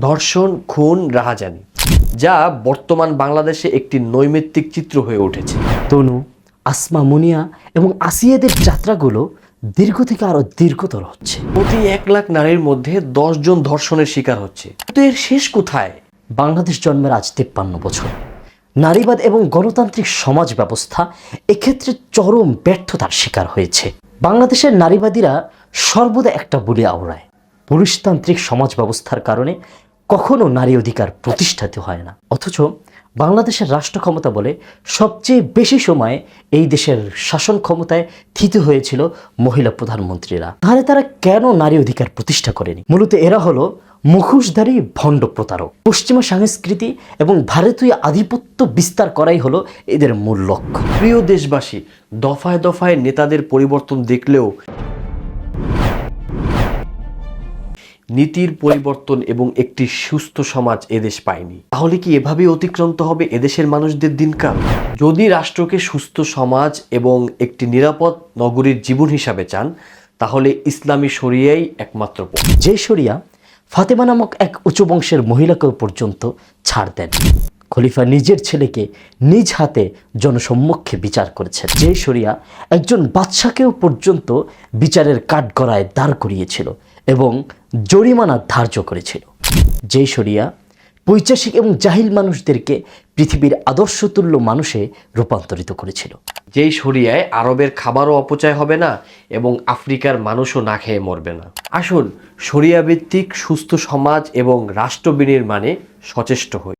ধর্ষণ খুন রাহাজানি যা বর্তমান বাংলাদেশে একটি নৈমিত্তিক চিত্র হয়ে উঠেছে। তনু আসমা মুনিয়া এবং আসিয়াদের যাত্রাগুলো দীর্ঘ থেকে আরও দীর্ঘতর হচ্ছে। প্রতি এক লাখ নারীর মধ্যে দশ জন ধর্ষণের শিকার হচ্ছে। তো এর শেষ কোথায়? বাংলাদেশ জন্মের আজ তেপ্পান্ন বছর। নারীবাদ এবং গণতান্ত্রিক সমাজ ব্যবস্থা এক্ষেত্রে চরম ব্যর্থতার শিকার হয়েছে। বাংলাদেশের নারীবাদীরা সর্বদা একটা বলি আওড়ায়। পুরুষতান্ত্রিক সমাজ ব্যবস্থার কারণে কখনো নারী অধিকার প্রতিষ্ঠিত হয় না। অথচ বাংলাদেশের রাষ্ট্র ক্ষমতা বলে সবচেয়ে বেশি সময় এই দেশের শাসন ক্ষমতায় থিত হয়েছিল মহিলা প্রধানমন্ত্রীরা। তাহলে তারা কেন নারী অধিকার প্রতিষ্ঠা করেনি? মূলত এরা হলো মুখোশধারী ভণ্ড প্রতারক। পশ্চিমা সংস্কৃতি এবং ভারতীয় আধিপত্য বিস্তার করাই হলো এদের মূল লক্ষ্য। প্রিয় দেশবাসী, দফায় দফায় নেতাদের পরিবর্তন দেখলেও নীতির পরিবর্তন এবং একটি সুস্থ সমাজ এদেশ পায়নি। তাহলে কি এভাবে অতিক্রান্ত হবে এদেশের মানুষদের দিনকাল? যদি রাষ্ট্রকে সুস্থ সমাজ এবং একটি নিরাপদ নগরীর জীবন হিসাবে চান, তাহলে ইসলামী শরিয়াই একমাত্র যে শরিয়া ফাতেমা নামক এক উচ্চ বংশের মহিলাকেও পর্যন্ত ছাড় দেন খলিফা নিজের ছেলেকে নিজ হাতে জনসম্মুখে বিচার করেছেন। যে শরিয়া একজন বাদশাকেও পর্যন্ত বিচারের কাঠগড়ায় দাঁড় করিয়েছিল এবং জরিমানা ধার্য করেছিল। যে শরিয়া পৈচাসিক এবং জাহিল মানুষদেরকে পৃথিবীর আদর্শতুল্য মানুষে রূপান্তরিত করেছিল। যেই শরিয়ায় আরবের খাবারও অপচয় হবে না এবং আফ্রিকার মানুষও না খেয়ে মরবে না। আসুন শরিয়া ভিত্তিক সুস্থ সমাজ এবং রাষ্ট্র বিনির্মাণে সচেষ্ট হই।